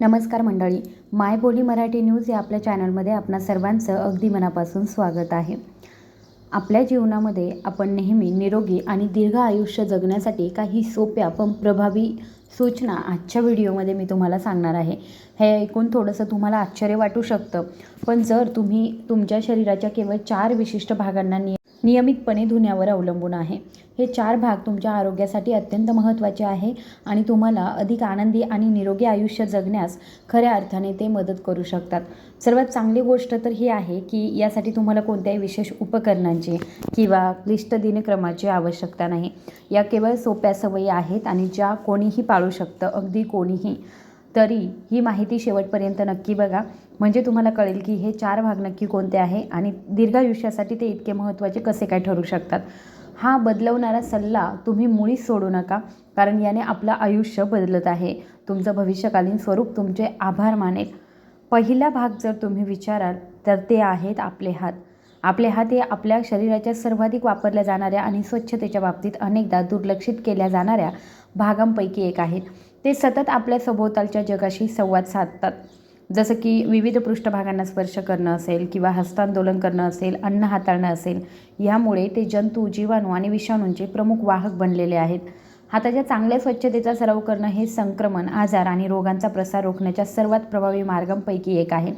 नमस्कार मंडळी. माय बोली मराठी न्यूज या आपल्या चॅनलमध्ये आपणा सर्वांचं अगदी मनापासून स्वागत आहे. आपल्या जीवनामध्ये आपण नेहमी निरोगी आणि दीर्घ आयुष्य जगण्यासाठी काही सोप्या पण प्रभावी सूचना आजच्या व्हिडिओमध्ये मी तुम्हाला सांगणार आहे. हे ऐकून थोडंसं तुम्हाला आश्चर्य वाटू शकतं. पण जर तुम्ही तुमच्या शरीराच्या केवळ चार विशिष्ट भागांना नियमितपणे धुण्यावर अवलंबून आहे हे चार भाग तुमच्या आरोग्यासाठी अत्यंत महत्त्वाचे आहे आणि तुम्हाला अधिक आनंदी आणि निरोगी आयुष्य जगण्यास खऱ्या अर्थाने ते मदत करू शकतात. सर्वात चांगली गोष्ट तर ही आहे की यासाठी तुम्हाला कोणत्याही विशेष उपकरणांची किंवा क्लिष्ट दिनक्रमाची आवश्यकता नाही. या केवळ सोप्या सवयी आहेत आणि ज्या कोणीही पाळू शकतं अगदी कोणीही. तरी ही माहिती शेवटपर्यंत नक्की बघा. म्हणजे तुम्हाला कळेल की हे चार भाग नक्की कोणते आहे आणि दीर्घायुष्यासाठी ते इतके महत्त्वाचे कसे काय ठरू शकतात. हा बदलवणारा सल्ला तुम्ही मुळीच सोडू नका कारण याने आपलं आयुष्य बदलत आहे. तुमचं भविष्यकालीन स्वरूप तुमचे आभार मानेल. पहिला भाग जर तुम्ही विचाराल तर ते आहेत आपले हात. आपले हात हे आपल्या शरीराच्या सर्वाधिक वापरल्या जाणाऱ्या आणि स्वच्छतेच्या बाबतीत अनेकदा दुर्लक्षित केल्या जाणाऱ्या भागांपैकी एक आहेत. ते सतत आपल्या सभोवतालच्या जगाशी संवाद साधतात. जसं की विविध पृष्ठभागांना स्पर्श करणं असेल किंवा हस्तांदोलन करणं असेल अन्न हाताळणं असेल ह्यामुळे ते जंतू जीवाणू आणि विषाणूंचे प्रमुख वाहक बनलेले आहेत. हाताच्या चांगल्या स्वच्छतेचा सराव करणं हे संक्रमण आजार आणि रोगांचा प्रसार रोखण्याच्या सर्वात प्रभावी मार्गांपैकी एक आहे.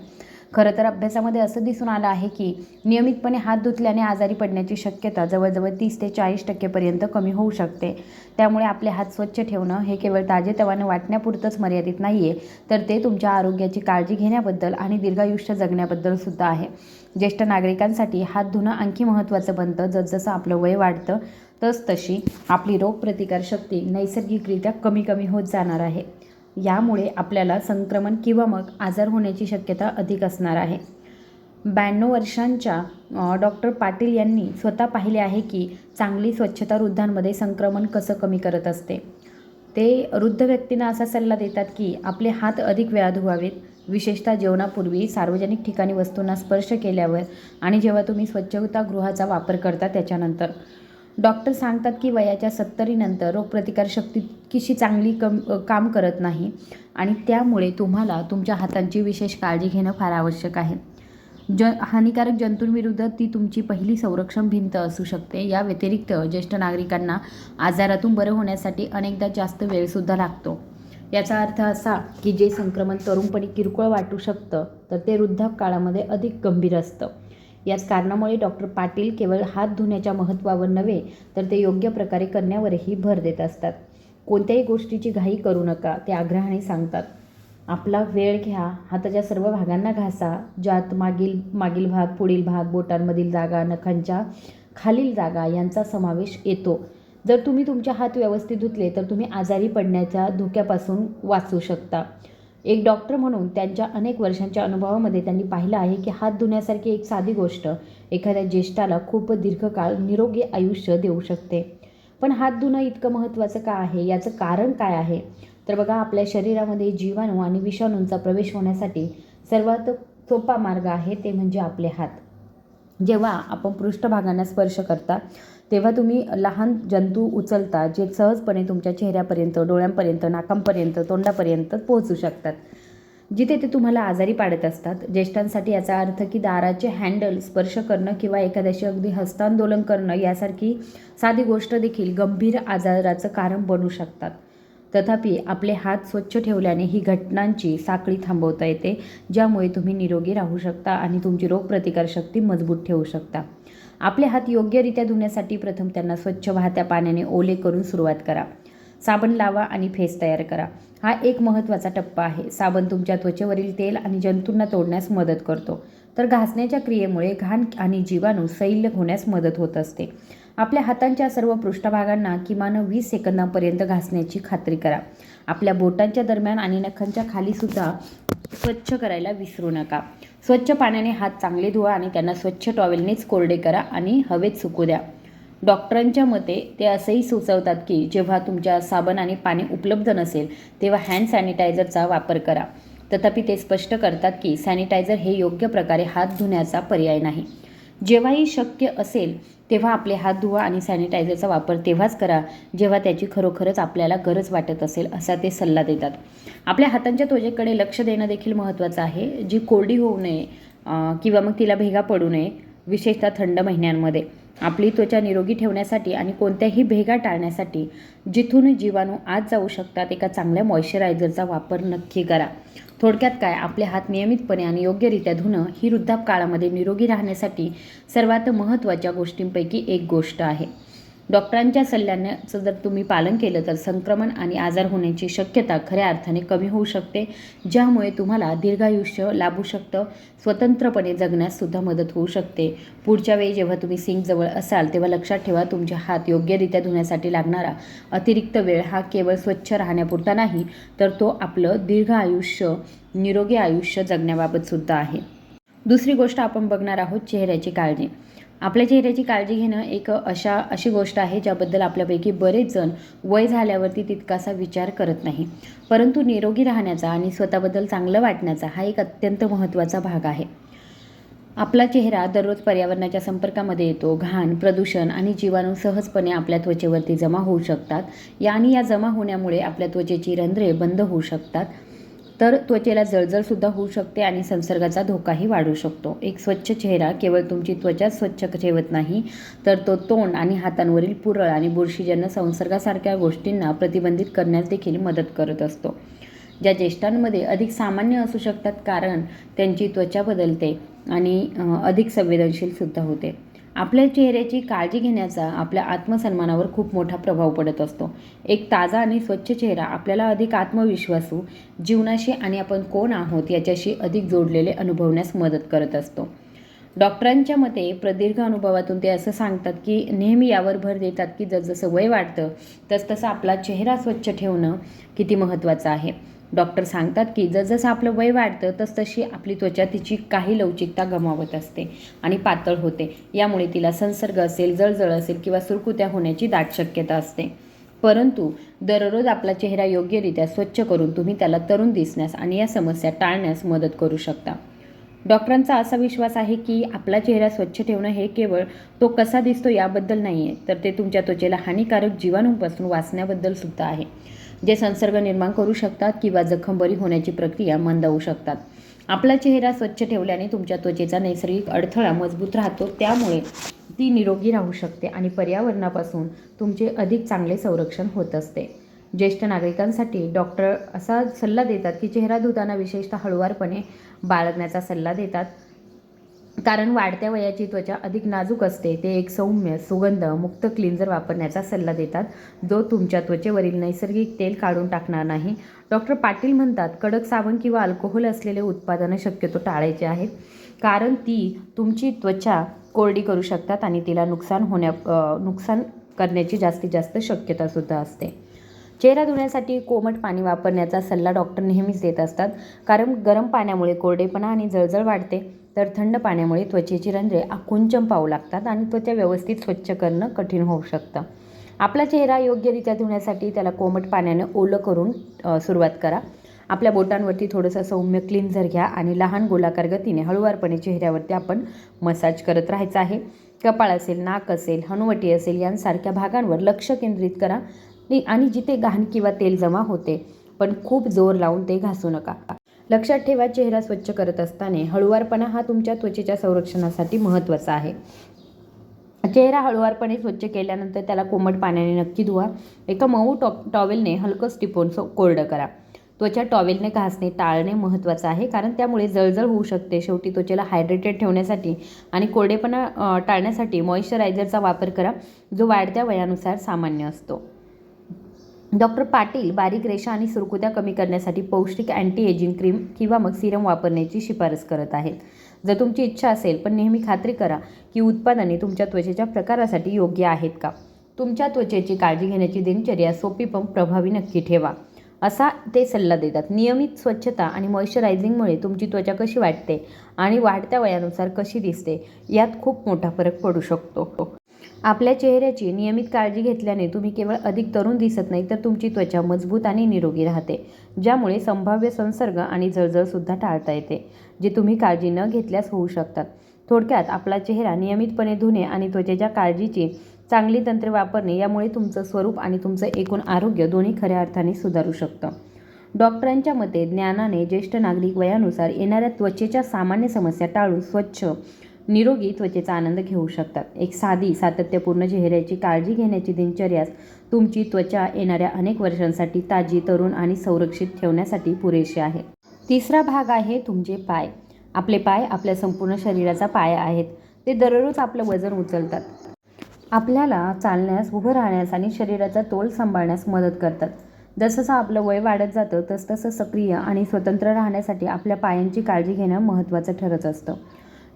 खरं तर अभ्यासामध्ये असं दिसून आलं आहे की नियमितपणे हात धुतल्याने आजारी पडण्याची शक्यता जवळजवळ तीस ते चाळीस टक्केपर्यंत कमी होऊ शकते. त्यामुळे आपले हात स्वच्छ ठेवणं हे केवळ ताजेतवानं वाटण्यापुरतंच मर्यादित नाही आहे तर ते तुमच्या आरोग्याची काळजी घेण्याबद्दल आणि दीर्घायुष्य जगण्याबद्दल सुद्धा आहे. ज्येष्ठ नागरिकांसाठी हात धुणं आणखी महत्त्वाचं बनतं. जसजसं आपलं वय वाढतं तस तशी आपली रोगप्रतिकारशक्ती नैसर्गिकरित्या कमी कमी होत जाणार आहे. यामुळे आपल्याला संक्रमण किंवा मग आजार होण्याची शक्यता अधिक असणार आहे. ब्याण्णव वर्षांच्या डॉक्टर पाटील यांनी स्वतः पाहिले आहे की चांगली स्वच्छता वृद्धांमध्ये संक्रमण कसं कमी करत असते. ते वृद्ध व्यक्तींना असा सल्ला देतात की आपले हात अधिक वेळा धुवावेत. विशेषतः जेवणापूर्वी सार्वजनिक ठिकाणी वस्तूंना स्पर्श केल्यावर आणि जेव्हा तुम्ही स्वच्छतागृहाचा वापर करता त्याच्यानंतर. डॉक्टर सांगतात की वयाच्या सत्तरीनंतर रोगप्रतिकारशक्ती तितकीशी चांगली कम काम करत नाही आणि त्यामुळे तुम्हाला तुमच्या हातांची विशेष काळजी घेणं फार आवश्यक आहे. ज हानिकारक जंतूंविरुद्ध ती तुमची पहिली संरक्षण भिंत असू शकते. या व्यतिरिक्त ज्येष्ठ नागरिकांना आजारातून बरं होण्यासाठी अनेकदा जास्त वेळसुद्धा लागतो. याचा अर्थ असा की जे संक्रमण तरुणपणी किरकोळ वाटू शकतं तर ते वृद्धापकाळामध्ये अधिक गंभीर असतं. याच कारणामुळे डॉक्टर पाटील केवळ हात धुण्याच्या महत्त्वावर नव्हे तर ते योग्य प्रकारे करण्यावरही भर देत असतात. कोणत्याही गोष्टीची घाई करू नका ते आग्रहाने सांगतात. आपला वेळ घ्या हाताच्या सर्व भागांना घासा ज्यात मागील मागील भाग पुढील भाग बोटांमधील जागा नखांच्या खालील जागा यांचा समावेश येतो. जर तुम्ही तुमच्या हात व्यवस्थित धुतले तर तुम्ही आजारी पडण्याच्या धोक्यापासून वाचू शकता. एक डॉक्टर म्हणून त्यांच्या अनेक वर्षांच्या अनुभवामध्ये त्यांनी पाहिलं आहे की हात धुण्यासारखी एक साधी गोष्ट एखाद्या ज्येष्ठाला खूप दीर्घकाळ निरोगी आयुष्य देऊ शकते. पण हात धुणं इतकं महत्त्वाचं का आहे? याचं कारण काय आहे? तर बघा आपल्या शरीरामध्ये जीवाणू आणि विषाणूंचा प्रवेश होण्यासाठी सर्वात सोपा मार्ग आहे ते म्हणजे आपले हात. जेव्हा आपण पृष्ठभागांना स्पर्श करता तेव्हा तुम्ही लहान जंतू उचलता जे सहजपणे तुमच्या चेहऱ्यापर्यंत डोळ्यांपर्यंत नाकांपर्यंत तोंडापर्यंत पोहोचू शकतात. जिथे ते तुम्हाला आजारी पाडत असतात ज्येष्ठांसाठी याचा अर्थ की दाराचे हँडल स्पर्श करणं किंवा एखाद्याशी अगदी हस्तांदोलन करणं यासारखी साधी गोष्ट देखील गंभीर आजाराचं कारण बनू शकतात. तथापि आपले हात स्वच्छ ठेवल्याने ही घटनांची साखळी थांबवता येते ज्यामुळे तुम्ही निरोगी राहू शकता आणि तुमची रोगप्रतिकारशक्ती मजबूत ठेवू शकता. आपले हात योग्यरित्या धुण्यासाठी प्रथम त्यांना स्वच्छ वाहत्या पाण्याने ओले करून सुरुवात करा. साबण लावा आणि फेस तयार करा. हा एक महत्त्वाचा टप्पा आहे. साबण तुमच्या त्वचेवरील तेल आणि जंतूंना तोडण्यास मदत करतो. तर घासण्याच्या क्रियेमुळे घाण आणि जीवाणू सैल्य होण्यास मदत होत असते. आपल्या हातांच्या सर्व पृष्ठभागांना किमान वीस सेकंदांपर्यंत घासण्याची खात्री करा. आपल्या बोटांच्या दरम्यान आणि नखांच्या खालीसुद्धा स्वच्छ करायला विसरू नका. स्वच्छ पाण्याने हात चांगले धुवा आणि त्यांना स्वच्छ टॉवेलनेच कोरडे करा आणि हवेत सुकू द्या. डॉक्टरांच्या मते ते असंही सुचवतात की जेव्हा तुमच्या साबण आणि पाणी उपलब्ध नसेल तेव्हा हँड सॅनिटायझरचा वापर करा. तथापि ते स्पष्ट करतात की सॅनिटायझर हे योग्य प्रकारे हात धुण्याचा पर्याय नाही. जेव्हाही शक्य असेल तेव्हा आपले हात धुवा आणि सॅनिटायझरचा वापर तेव्हाच करा जेव्हा त्याची खरोखरच आपल्याला गरज वाटत असेल असा ते सल्ला देतात. आपल्या हातांच्या त्वचेकडे लक्ष देणं देखील महत्त्वाचं आहे. जी कोरडी होऊ नये किंवा मग तिला भेगा पडू नये विशेषतः थंड महिन्यांमध्ये. आपली त्वचा निरोगी ठेवण्यासाठी आणि कोणत्याही भेगा टाळण्यासाठी जिथून जीवाणू आत जाऊ शकतात एका चांगल्या मॉइश्चरायझरचा वापर नक्की करा. थोडक्यात काय? आपले हात नियमितपणे आणि योग्यरित्या धुणं ही वृद्धापकाळामध्ये निरोगी राहण्यासाठी सर्वात महत्त्वाच्या गोष्टींपैकी एक गोष्ट आहे. डॉक्टरांच्या सल्ल्याचं जर तुम्ही पालन केलं तर संक्रमण आणि आजार होण्याची शक्यता खऱ्या अर्थाने कमी होऊ शकते ज्यामुळे तुम्हाला दीर्घायुष्य लाभू शकतं स्वतंत्रपणे जगण्यास सुद्धा मदत होऊ शकते. पुढच्या वेळी जेव्हा तुम्ही सिंकजवळ असाल तेव्हा लक्षात ठेवा तुमचे हात योग्यरित्या धुण्यासाठी लागणारा अतिरिक्त वेळ हा केवळ स्वच्छ राहण्यापुरता नाही तर तो आपलं दीर्घ आयुष्य निरोगी आयुष्य जगण्याबाबत सुद्धा आहे. दुसरी गोष्ट आपण बघणार आहोत चेहऱ्याची काळजी. आपल्या चेहऱ्याची काळजी घेणं एक अशा अशी गोष्ट आहे ज्याबद्दल आपल्यापैकी बरेच जण वय झाल्यावरती तितकासा विचार करत नाही. परंतु निरोगी राहण्याचा आणि स्वतःबद्दल चांगलं वाटण्याचा हा एक अत्यंत महत्त्वाचा भाग आहे. आपला चेहरा दररोज पर्यावरणाच्या संपर्कामध्ये येतो. घाण प्रदूषण आणि जीवाणू सहजपणे आपल्या त्वचेवरती जमा होऊ शकतात. या आणि या जमा होण्यामुळे आपल्या त्वचेची रंध्रे बंद होऊ शकतात. तर त्वचेला जळजळसुद्धा होऊ शकते आणि संसर्गाचा धोकाही वाढू शकतो. एक स्वच्छ चेहरा केवळ तुमची त्वचा स्वच्छ ठेवत नाही तर तो तोंड आणि हातांवरील पुरळ आणि बुरशीजन्य संसर्गासारख्या गोष्टींना प्रतिबंधित करण्यास देखील मदत करत असतो. ज्या ज्येष्ठांमध्ये अधिक सामान्य असू शकतात कारण त्यांची त्वचा बदलते आणि अधिक संवेदनशीलसुद्धा होते. आपल्या चेहऱ्याची काळजी घेण्याचा आपल्या आत्मसन्मानावर खूप मोठा प्रभाव पडत असतो. एक ताजा आणि स्वच्छ चेहरा आपल्याला अधिक आत्मविश्वासू जीवनाशी आणि आपण कोण आहोत याच्याशी अधिक जोडलेले अनुभवण्यास मदत करत असतो. डॉक्टरांच्या मते प्रदीर्घ अनुभवातून ते असं सांगतात की नेहमी यावर भर देतात की जसजसं वय वाढतं तसतसं आपला चेहरा स्वच्छ ठेवणं किती महत्त्वाचं आहे. डॉक्टर सांगतात की जसजसं आपलं वय वाढतं तसतशी आपली त्वचा तिची काही लवचिकता गमावत असते आणि पातळ होते. यामुळे तिला संसर्ग असेल जळजळ असेल किंवा सुरकुत्या होण्याची दाट शक्यता असते. परंतु दररोज आपला चेहरा योग्यरित्या स्वच्छ करून तुम्ही त्याला तरुण दिसण्यास आणि या समस्या टाळण्यास मदत करू शकता. डॉक्टरांचा असा विश्वास आहे की आपला चेहरा स्वच्छ ठेवणं हे केवळ तो कसा दिसतो याबद्दल नाही आहे तर ते तुमच्या त्वचेला हानिकारक जीवाणूंपासून वाचण्याबद्दल सुद्धा आहे. जे संसर्ग निर्माण करू शकतात किंवा जखम बरी होण्याची प्रक्रिया मंदावू शकतात. आपला चेहरा स्वच्छ ठेवल्याने तुमच्या त्वचेचा नैसर्गिक अडथळा मजबूत राहतो. त्यामुळे ती निरोगी राहू शकते आणि पर्यावरणापासून तुमचे अधिक चांगले संरक्षण होत असते. ज्येष्ठ नागरिकांसाठी डॉक्टर असा सल्ला देतात की चेहरा धुताना विशेषतः हळुवारपणे बाळगण्याचा सल्ला देतात. कारण वाढत्या वयाची त्वचा अधिक नाजूक असते. ते एक सौम्य सुगंध मुक्त क्लिन्झर वापरण्याचा सल्ला देतात जो तुमच्या त्वचेवरील नैसर्गिक तेल काढून टाकणार नाही. डॉक्टर पाटील म्हणतात कडक साबण किंवा अल्कोहोल असलेले उत्पादनं शक्यतो टाळायचे आहेत कारण ती तुमची त्वचा कोरडी करू शकतात आणि तिला नुकसान होण्या नुकसान करण्याची जास्तीत जास्त शक्यतासुद्धा असते. चेहरा धुण्यासाठी कोमट पाणी वापरण्याचा सल्ला डॉक्टर नेहमीच देत असतात कारण गरम पाण्यामुळे कोरडेपणा आणि जळजळ वाढते. तर थंड पाण्यामुळे त्वचेची रंध्रे आकुंचम पाहू लागतात आणि त्वचा व्यवस्थित स्वच्छ करणं कठीण होऊ शकतं. आपला चेहरा योग्यरित्या धुण्यासाठी त्याला कोमट पाण्याने ओलं करून सुरुवात करा. आपल्या बोटांवरती थोडंसं सौम्य क्लिन्झर घ्या आणि लहान गोलाकार गतीने हळुवारपणे चेहऱ्यावरती आपण मसाज करत राहायचं आहे. कपाळ असेल नाक असेल हनुवटी असेल यांसारख्या भागांवर लक्ष केंद्रित करा. आणि जिथे घाण किंवा तेल जमा होते पण खूप जोर लावून ते घासू नका. लक्षात ठेवा चेहरा स्वच्छ करत असताना हळुवारपणा हा तुमच्या त्वचेच्या संरक्षणासाठी महत्त्वाचा आहे. चेहरा हळुवारपणे स्वच्छ केल्यानंतर त्याला कोमट पाण्याने नक्की धुवा. एका मऊ टॉ टॉवेलने हलकं स्टिपोन सो कोरडं करा. त्वचा टॉवेलने घासणे टाळणे महत्त्वाचं आहे कारण त्यामुळे जळजळ होऊ शकते. शेवटी त्वचेला हायड्रेटेड ठेवण्यासाठी आणि कोरडेपणा टाळण्यासाठी मॉइश्चरायझरचा वापर करा जो वाढत्या वयानुसार सामान्य असतो. डॉक्टर पाटील बारीक रेषा आणि सुरकुत्या कमी करण्यासाठी पौष्टिक अँटी एजिंग क्रीम किंवा मग सिरम वापरण्याची शिफारस करत आहेत. जर तुमची इच्छा असेल पण नेहमी खात्री करा की उत्पादने तुमच्या त्वचेच्या प्रकारासाठी योग्य आहेत का? तुमच्या त्वचेची काळजी घेण्याची दिनचर्या सोपी पण प्रभावी नक्की ठेवा. असा ते सल्ला देतात. नियमित स्वच्छता आणि मॉइश्चरायझिंगमुळे तुमची त्वचा कशी वाटते आणि वाढत्या वयानुसार कशी दिसते यात खूप मोठा फरक पडू शकतो. आपल्या चेहऱ्याची नियमित काळजी घेतल्याने तुम्ही केवळ अधिक तरुण दिसत नाही तर तुमची त्वचा मजबूत आणि निरोगी राहते ज्यामुळे संभाव्य संसर्ग आणि जळजळसुद्धा टाळता येते जे तुम्ही काळजी न घेतल्यास होऊ शकतात. थोडक्यात आपला चेहरा नियमितपणे धुणे आणि त्वचेच्या काळजीची चांगली तंत्रे वापरणे यामुळे तुमचं स्वरूप आणि तुमचं एकूण आरोग्य दोन्ही खऱ्या अर्थाने सुधारू शकतं. डॉक्टरांच्या मते ज्ञानाने ज्येष्ठ नागरिक वयानुसार येणाऱ्या त्वचेच्या सामान्य समस्या टाळून स्वच्छ निरोगी त्वचेचा आनंद घेऊ शकतात. एक साधी सातत्यपूर्ण चेहऱ्याची काळजी घेण्याची दिनचर्यास तुमची त्वचा येणाऱ्या अनेक वर्षांसाठी ताजी तरुण आणि संरक्षित ठेवण्यासाठी पुरेशी आहे. तिसरा भाग आहे तुमचे पाय. आपले पाय आपल्या संपूर्ण शरीराचा पाया आहेत. ते दररोज आपलं वजन उचलतात. आपल्याला चालण्यास उभं राहण्यास आणि शरीराचा तोल सांभाळण्यास मदत करतात. जसजसं आपलं वय वाढत जातं तसतसं सक्रिय आणि स्वतंत्र राहण्यासाठी आपल्या पायांची काळजी घेणं महत्त्वाचं ठरत असतं.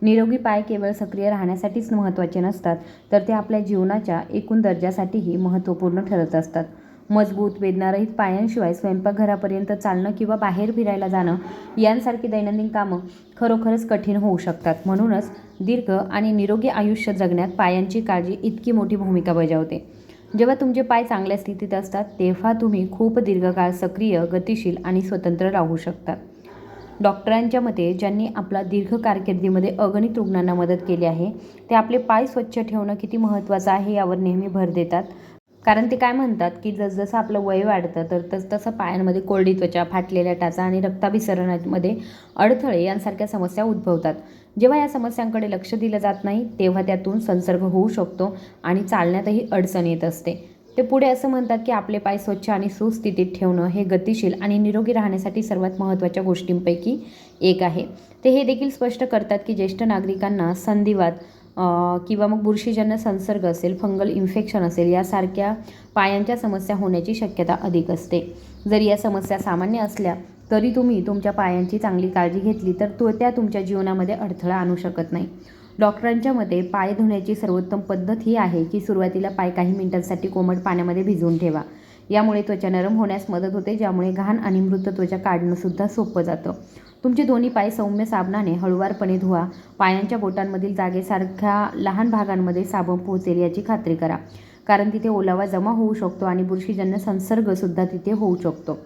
निरोगी पाय केवळ सक्रिय राहण्यासाठीच महत्त्वाचे नसतात तर ते आपल्या जीवनाच्या एकूण दर्जासाठीही महत्त्वपूर्ण ठरत असतात. मजबूत वेदनारहित पायांशिवाय स्वयंपाकघरापर्यंत चालणं किंवा बाहेर फिरायला जाणं यांसारखी दैनंदिन कामं खरोखरच कठीण होऊ शकतात. म्हणूनच दीर्घ आणि निरोगी आयुष्य जगण्यात पायांची काळजी इतकी मोठी भूमिका बजावते. जेव्हा तुमचे पाय चांगल्या स्थितीत असतात तेव्हा तुम्ही खूप दीर्घकाळ सक्रिय गतिशील आणि स्वतंत्र राहू शकतात डॉक्टरांच्या मते ज्यांनी आपला दीर्घ कारकिर्दीमध्ये अगणित रुग्णांना मदत केली आहे ते आपले पाय स्वच्छ ठेवणं किती महत्त्वाचं आहे यावर नेहमी भर देतात. कारण ते काय म्हणतात की जसजसं आपलं वय वाढतं तर तसतसं पायांमध्ये कोरडी त्वचा फाटलेल्या टाचा आणि रक्ताभिसरणामध्ये अडथळे यांसारख्या समस्या उद्भवतात. जेव्हा या समस्यांकडे लक्ष दिलं जात नाही तेव्हा त्यातून संसर्ग होऊ शकतो आणि चालण्यातही अडचण येत असते. ते पुढे असं म्हणतात की आपले पाय स्वच्छ आणि सुस्थितीत ठेवणं हे गतिशील आणि निरोगी राहण्यासाठी सर्वात महत्त्वाच्या गोष्टींपैकी एक आहे. ते हे देखील स्पष्ट करतात की ज्येष्ठ नागरिकांना संधिवात किंवा मग बुरशीजन्य संसर्ग असेल फंगल इन्फेक्शन असेल यासारख्या पायांच्या समस्या होण्याची शक्यता अधिक असते. जरी या समस्या सामान्य असल्या तरी तुम्ही तुमच्या पायांची चांगली काळजी घेतली तर तो त्या तुमच्या जीवनामध्ये अडथळा आणू शकत नाही. डॉक्टरांच्या मते पाय धुण्याची सर्वोत्तम पद्धत ही आहे की सुरुवातीला पाय काही मिनिटांसाठी कोमट पाण्यामध्ये भिजवून ठेवा. यामुळे त्वचा नरम होण्यास मदत होते ज्यामुळे घाण आणि मृत त्वचा काढणंसुद्धा सोपं जातं. तुमचे दोन्ही पाय सौम्य साबणाने हळुवारपणे धुवा. पायांच्या बोटांमधील जागेसारख्या लहान भागांमध्ये साबण पोहोचेल याची खात्री करा. कारण तिथे ओलावा जमा होऊ शकतो आणि बुरशीजन्य संसर्गसुद्धा तिथे होऊ शकतो.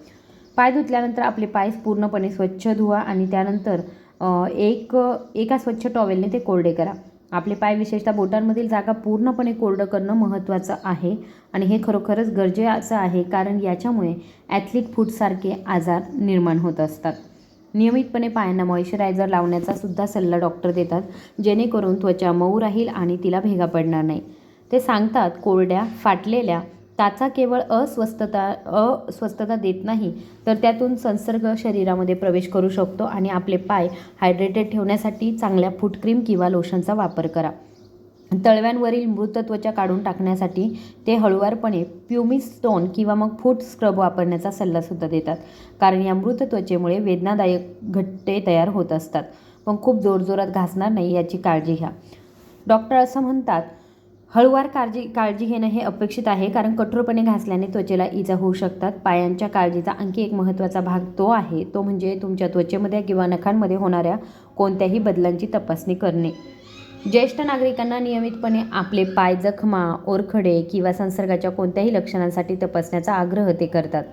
पाय धुतल्यानंतर आपले पाय पूर्णपणे स्वच्छ धुवा आणि त्यानंतर एक एका स्वच्छ टॉवेलने ते कोरडे करा. आपले पाय विशेषतः बोटांमधील जागा पूर्णपणे कोरडं करणं महत्त्वाचं आहे आणि हे खरोखरच गरजेचं आहे कारण याच्यामुळे ॲथलिक फूटसारखे आजार निर्माण होत असतात. नियमितपणे पायांना मॉइश्चरायझर लावण्याचा सुद्धा सल्ला डॉक्टर देतात जेणेकरून त्वचा मऊ राहील आणि तिला भेगा पडणार नाही. ते सांगतात कोरड्या फाटलेल्या त्याचा केवळ अस्वस्थता अस्वस्थता देत नाही तर त्यातून संसर्ग शरीरामध्ये प्रवेश करू शकतो आणि आपले पाय हायड्रेटेड ठेवण्यासाठी चांगल्या फूटक्रीम किंवा लोशनचा वापर करा. तळव्यांवरील मृत त्वचा काढून टाकण्यासाठी ते हळुवारपणे प्युमिस स्टोन किंवा मग फूट स्क्रब वापरण्याचा सल्लासुद्धा देतात कारण या मृत त्वचेमुळे वेदनादायक घट्टे तयार होत असतात. पण खूप जोरजोरात घासणार नाही याची काळजी घ्या. डॉक्टर असं म्हणतात हळुवार काळजी काळजी घेणं हे अपेक्षित आहे कारण कठोरपणे घासल्याने त्वचेला इजा होऊ शकतात. पायांच्या काळजीचा आणखी एक महत्त्वाचा भाग तो आहे तो म्हणजे तुमच्या त्वचेमध्ये किंवा नखांमध्ये होणाऱ्या कोणत्याही बदलांची तपासणी करणे. ज्येष्ठ नागरिकांना नियमितपणे आपले पाय जखमा ओरखडे किंवा संसर्गाच्या कोणत्याही लक्षणांसाठी तपासण्याचा आग्रह ते करतात.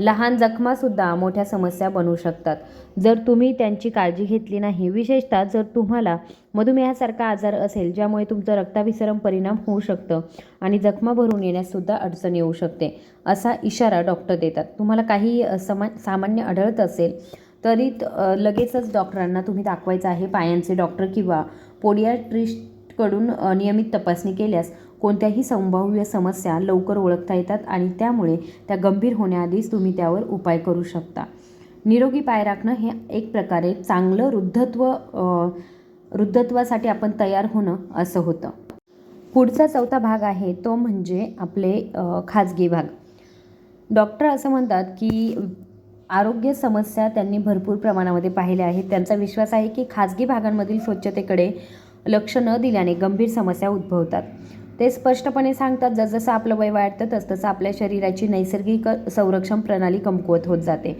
लहान जखमासुद्धा मोठ्या समस्या बनू शकतात. जर तुम्ही त्यांची काळजी घेतली नाही विशेषतः जर तुम्हाला मधुमेहासारखा आजार असेल ज्यामुळे तुमचं रक्ताभिसरण परिणाम होऊ शकतं आणि जखमा भरून येण्याससुद्धा अडचण येऊ शकते असा इशारा डॉक्टर देतात. तुम्हाला काही समा सामान्य आढळत असेल तरी लगेचच डॉक्टरांना तुम्ही दाखवायचं आहे पायांचे डॉक्टर किंवा पोडियाट्रिस्टकडून नियमित तपासणी केल्यास कोणत्याही संभाव्य समस्या लवकर ओळखता येतात आणि त्यामुळे त्या गंभीर होण्याआधीच तुम्ही त्यावर उपाय करू शकता. निरोगी पाय राखणं हे एक प्रकारे चांगलं वृद्धत्व वृद्धत्वासाठी आपण तयार होणं असं होतं. पुढचा चौथा भाग आहे तो म्हणजे आपले खाजगी भाग. डॉक्टर असं म्हणतात की आरोग्य समस्या त्यांनी भरपूर प्रमाणामध्ये पाहिल्या आहेत. त्यांचा विश्वास आहे की खाजगी भागांमधील स्वच्छतेकडे लक्ष न दिल्याने गंभीर समस्या उद्भवतात. ते स्पष्टपणे सांगतात जसजसं आपलं वय वाढतं तसतसं आपल्या शरीराची नैसर्गिक संरक्षण प्रणाली कमकुवत होत जाते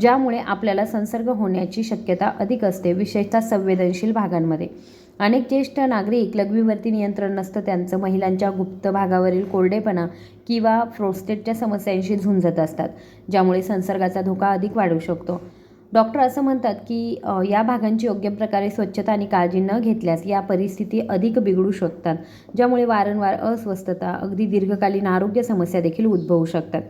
ज्यामुळे आपल्याला संसर्ग होण्याची शक्यता अधिक असते विशेषतः संवेदनशील भागांमध्ये. अनेक ज्येष्ठ नागरिक लघवीवरती नियंत्रण नसतं त्यांचं महिलांच्या गुप्त भागावरील कोरडेपणा किंवा फ्रोस्टेटच्या समस्यांशी झुंजत असतात ज्यामुळे संसर्गाचा धोका अधिक वाढू शकतो. डॉक्टर असं म्हणतात की या भागांची योग्य प्रकारे स्वच्छता आणि काळजी न घेतल्यास या परिस्थिती अधिक बिघडू शकतात ज्यामुळे वारंवार अस्वस्थता अगदी दीर्घकालीन आरोग्य समस्या देखील उद्भवू शकतात.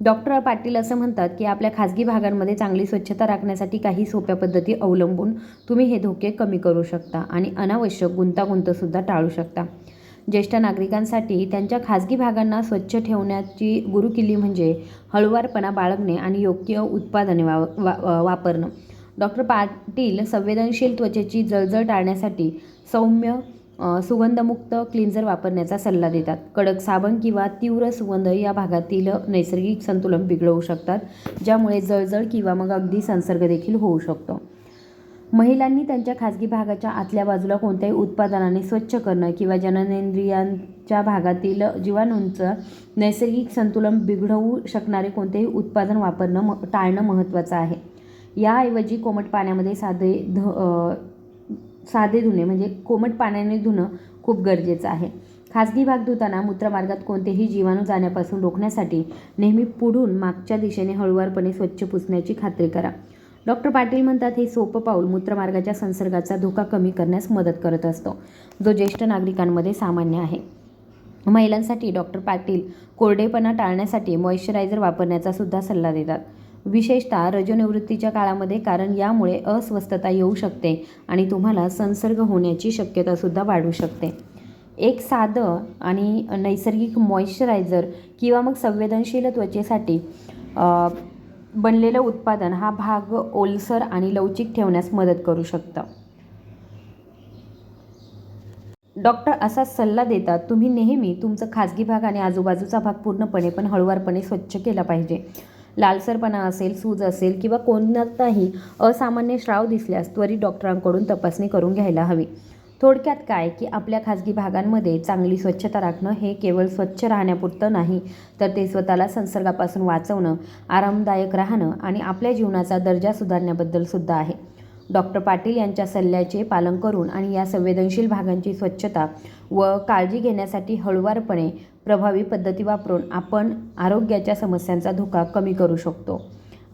डॉक्टर पाटील असं म्हणतात की आपल्या खाजगी भागांमध्ये चांगली स्वच्छता राखण्यासाठी काही सोप्या पद्धती अवलंबून तुम्ही हे धोके कमी करू शकता आणि अनावश्यक गुंतागुंतसुद्धा टाळू शकता. ज्येष्ठ नागरिकांसाठी त्यांच्या खाजगी भागांना स्वच्छ ठेवण्याची गुरुकिल्ली म्हणजे हळुवारपणा बाळगणे आणि योग्य उत्पादने वा वा वापरणं. डॉक्टर पाटील संवेदनशील त्वचेची जळजळ टाळण्यासाठी सौम्य सुगंधमुक्त क्लिन्झर वापरण्याचा सल्ला देतात. कडक साबण किंवा तीव्र सुगंध या भागातील नैसर्गिक संतुलन बिघडवू शकतात ज्यामुळे जळजळ किंवा मग अगदी संसर्ग देखील होऊ शकतो. महिलांनी त्यांच्या खाजगी भागाच्या आतल्या बाजूला कोणत्याही उत्पादनाने स्वच्छ करणं किंवा जननेंद्रियांच्या भागातील जीवाणूंचं नैसर्गिक संतुलन बिघडवू शकणारे कोणतेही उत्पादन वापरणं म टाळणं महत्त्वाचं आहे. याऐवजी कोमट पाण्यामध्ये साधे ध साधे धुणे म्हणजे कोमट पाण्याने धुणं खूप गरजेचं आहे. खाजगी भाग धुताना मूत्रमार्गात कोणतेही जीवाणू जाण्यापासून रोखण्यासाठी नेहमी पुढून मागच्या दिशेने हळुवारपणे स्वच्छ पुसण्याची खात्री करा. डॉक्टर पाटील म्हणतात हे सोपं पाऊल मूत्रमार्गाच्या संसर्गाचा धोका कमी करण्यास मदत करत असतो. जो ज्येष्ठ नागरिकांमध्ये सामान्य आहे. महिलांसाठी डॉक्टर पाटील कोरडेपणा टाळण्यासाठी मॉइश्चरायझर वापरण्याचा सुद्धा सल्ला देतात. विशेषतः रजोनिवृत्तीच्या काळामध्ये कारण यामुळे अस्वस्थता येऊ शकते आणि तुम्हाला संसर्ग होण्याची शक्यतासुद्धा वाढू शकते. एक साधं आणि नैसर्गिक मॉइश्चरायझर किंवा मग संवेदनशील त्वचेसाठी बनलेलं उत्पादन हा भाग ओलसर आणि लवचिक ठेवण्यास मदत करू शकतं. डॉक्टर असा सल्ला देतात तुम्ही नेहमी तुमचं खाजगी भाग आणि आजूबाजूचा भाग पूर्णपणे पण हळुवारपणे स्वच्छ केला पाहिजे. लालसरपणा असेल सूज असेल किंवा कोणताही असामान्य श्राव दिसल्यास त्वरित डॉक्टरांकडून तपासणी करून घ्यायला हवी. थोडक्यात काय? की आपल्या खाजगी भागांमध्ये चांगली स्वच्छता राखणं हे केवळ स्वच्छ राहण्यापुरतं नाही तर ते स्वतःला संसर्गापासून वाचवणं आरामदायक राहणं आणि आपल्या जीवनाचा दर्जा सुधारण्याबद्दल सुद्धा आहे. डॉक्टर पाटील यांच्या सल्ल्याचे पालन करून आणि या संवेदनशील भागांची स्वच्छता व काळजी घेण्यासाठी हळुवारपणे प्रभावी पद्धती वापरून आपण आरोग्याच्या समस्यांचा धोका कमी करू शकतो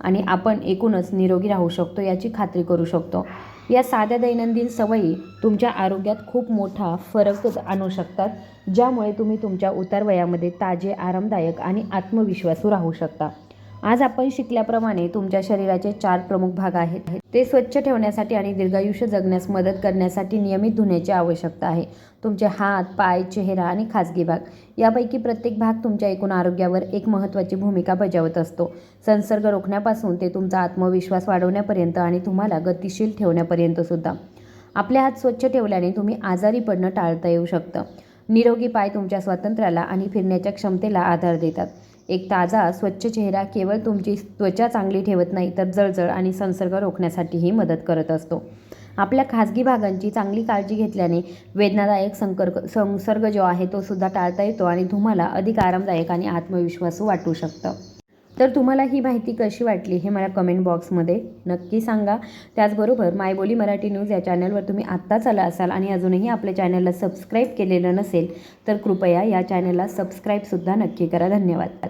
आणि आपण एकूणच निरोगी राहू शकतो याची खात्री करू शकतो. या साध्या दैनंदिन सवयी तुमच्या आरोग्यात खूप मोठा फरक आणू शकतात ज्यामुळे तुम्ही तुमच्या उतार वयामध्ये ताजे आरामदायक आणि आत्मविश्वासू राहू शकता. आज आपण शिकल्याप्रमाणे तुमच्या शरीराचे चार प्रमुख भाग आहेत. ते स्वच्छ ठेवण्यासाठी आणि दीर्घायुष्य जगण्यास मदत करण्यासाठी नियमित धुण्याची आवश्यकता आहे. तुमचे हात पाय चेहरा आणि खाजगी भाग यापैकी प्रत्येक भाग तुमच्या एकूण आरोग्यावर एक महत्त्वाची भूमिका बजावत असतो. संसर्ग रोखण्यापासून ते तुमचा आत्मविश्वास वाढवण्यापर्यंत आणि तुम्हाला गतिशील ठेवण्यापर्यंत सुद्धा. आपले हात स्वच्छ ठेवल्याने तुम्ही आजारी पडणं टाळता येऊ शकतं. निरोगी पाय तुमच्या स्वातंत्र्याला आणि फिरण्याच्या क्षमतेला आधार देतात. एक ताजा स्वच्छ चेहरा केवळ तुमची त्वचा चांगली ठेवत नाही तर जळजळ आणि संसर्ग रोखण्यासाठीही मदत करत असतो. आपल्या खाजगी भागांची चांगली काळजी घेतल्याने वेदनादायक संकर्क संसर्ग जो आहे तो सुद्धा टाळता येतो आणि तुम्हाला अधिक आरामदायक आणि आत्मविश्वासू वाटू शकतं. तर तुम्हाला ही माहिती कशी वाटली हे मला कमेंट बॉक्समध्ये नक्की सांगा. त्याचबरोबर मायबोली मराठी न्यूज या चॅनलवर तुम्ही आत्ताच आला असाल आणि अजूनही आपल्या चॅनलला सबस्क्राईब केलेलं नसेल तर कृपया या चॅनलला सबस्क्राईबसुद्धा नक्की करा. धन्यवाद.